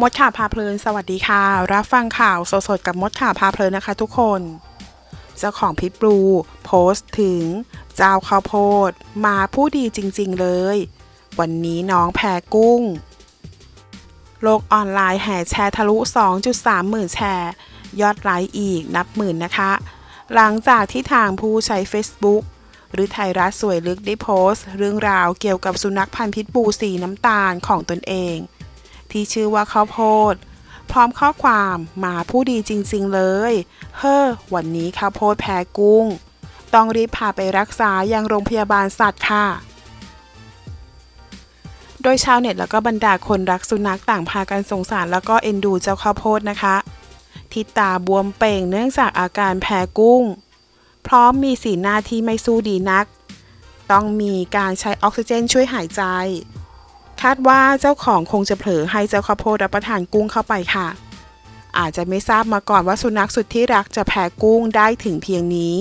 มดข่าวพาเพลิน สวัสดีค่ะ รับฟังข่าวสดๆกับมดข่าวพาเพลินนะคะทุกคน เจ้าของพิษบลู โพสต์ถึง เจ้าข้าวโพด มาผู้ดีจริงๆเลย วันนี้น้องแพรกุ้ง โลกออนไลน์แห่แชร์ทะลุ 2.3 หมื่นแชร์ ยอดไลค์อีกนับหมื่นนะคะ หลังจากที่ทางผู้ใช้ Facebook หรือไทยรัฐสวยลึกได้โพสต์ เรื่องราวเกี่ยวกับสุนัขพันธุ์พิษบูสีน้ำตาลของตนเอง ที่ชื่อว่าข้าวโพด พร้อมข้อความมาผู้ดีจริง ๆ เลย เฮ้อ วันนี้ข้าวโพดแพ้กุ้ง ต้องรีบพาไปรักษายังโรงพยาบาลสัตว์ค่ะ โดยชาวเน็ตแล้วก็บรรดาคนรักสุนัขต่างพากันสงสารแล้วก็เอ็นดูเจ้าข้าวโพดนะคะที่ตาบวมเป่งเนื่องจากอาการแพ้กุ้ง พร้อมมีสีหน้าที่ไม่สู้ดีนัก ต้องมีการใช้ออกซิเจนช่วยหายใจ คาดว่าเจ้าของคงจะเผลอให้เจ้าข้าวโพดรับประทานกุ้งเข้าไปค่ะ อาจจะไม่ทราบมาก่อนว่าสุนัขสุดที่รักจะแพ้กุ้งได้ถึงเพียงนี้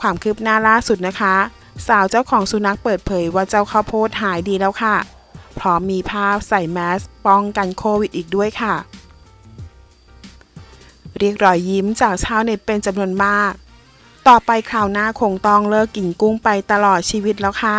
ความคืบหน้าล่าสุดนะคะ สาวเจ้าของสุนัขเปิดเผยว่าเจ้าข้าวโพดหายดีแล้วค่ะ พร้อมมีภาพใส่แมสป้องกันโควิดอีกด้วยค่ะ เรียกรอยยิ้มจากชาวเน็ตเป็นจำนวนมาก ต่อไปคราวหน้าคงต้องเลิกกินกุ้งไปตลอดชีวิตแล้วค่ะ